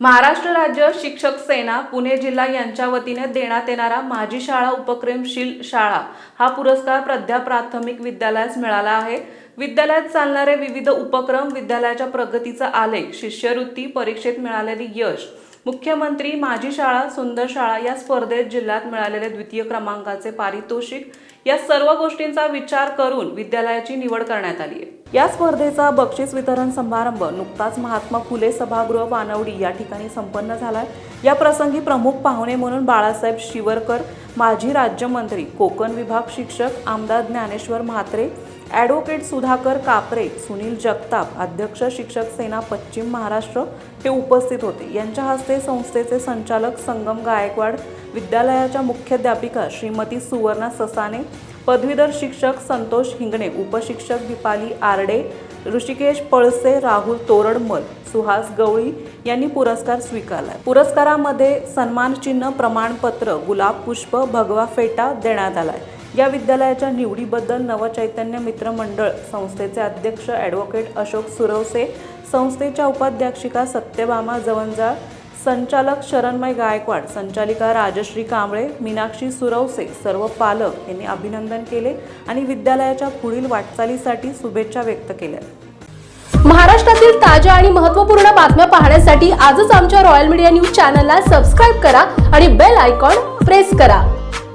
Maharashtra Rajya Shikshak Sena Pune जिल्हा यांच्या वतीने देण्यात येणारा माझी शाळा उपक्रमशील शाळा हा पुरस्कार प्रध्या प्राथमिक विद्यालयास मिळाला आहे. विद्यालयात चालणारे विविध उपक्रम विद्यालयाच्या प्रगतीचा आलेख शिष्यवृत्ती परीक्षेत मिळालेले यश मुख्यमंत्री माझी शाळा सुंदर शाळा या स्पर्धेत जिल्ह्यात मिळालेले द्वितीय क्रमांकाचे पारितोषिक या सर्व गोष्टींचा विचार करून विद्यालयाची निवड करण्यात आली आहे. या स्पर्धेचा बक्षीस वितरण समारंभ नुकताच महात्मा फुले सभागृह वानवडी या ठिकाणी संपन्न झालाय. या प्रसंगी प्रमुख पाहुणे म्हणून बाळासाहेब शिवरकर माजी राज्यमंत्री कोकण विभाग शिक्षक आमदार ज्ञानेश्वर म्हात्रे ॲडव्होकेट सुधाकर कापरे सुनील जगताप अध्यक्ष शिक्षक सेना पश्चिम महाराष्ट्र हे उपस्थित होते. यांच्या हस्ते संस्थेचे संचालक संगम गायकवाड विद्यालयाच्या मुख्याध्यापिका श्रीमती सुवर्णा ससाने पदवीधर शिक्षक संतोष हिंगणे उपशिक्षक दीपाली आरडे ऋषिकेश पळसे राहुल तोरडमल सुहास गवळी यांनी पुरस्कार स्वीकारला पुरस्कारामध्ये सन्मानचिन्ह प्रमाणपत्र गुलाब पुष्प भगवा फेटा देण्यात आलाय. या विद्यालयाच्या निवडीबद्दल नवचैतन्य मित्र मंडळ संस्थेचे अध्यक्ष ॲडव्होकेट अशोक सुरवसे संस्थेच्या उपाध्यक्षिका सत्यभामा जवंजाळ संचालक शरणमय गायकवाड संचालिका राजश्री कांबळे मीनाक्षी सुरवसे सर्व पालक यांनी अभिनंदन केले आणि विद्यालयाच्या पुढील वाटचालीसाठी शुभेच्छा व्यक्त केल्या. महाराष्ट्रातील ताज्या आणि महत्त्वपूर्ण बातम्या पाहण्यासाठी आजच आमच्या रॉयल मीडिया न्यूज चॅनलला सबस्क्राईब करा आणि बेल आयकॉन प्रेस करा.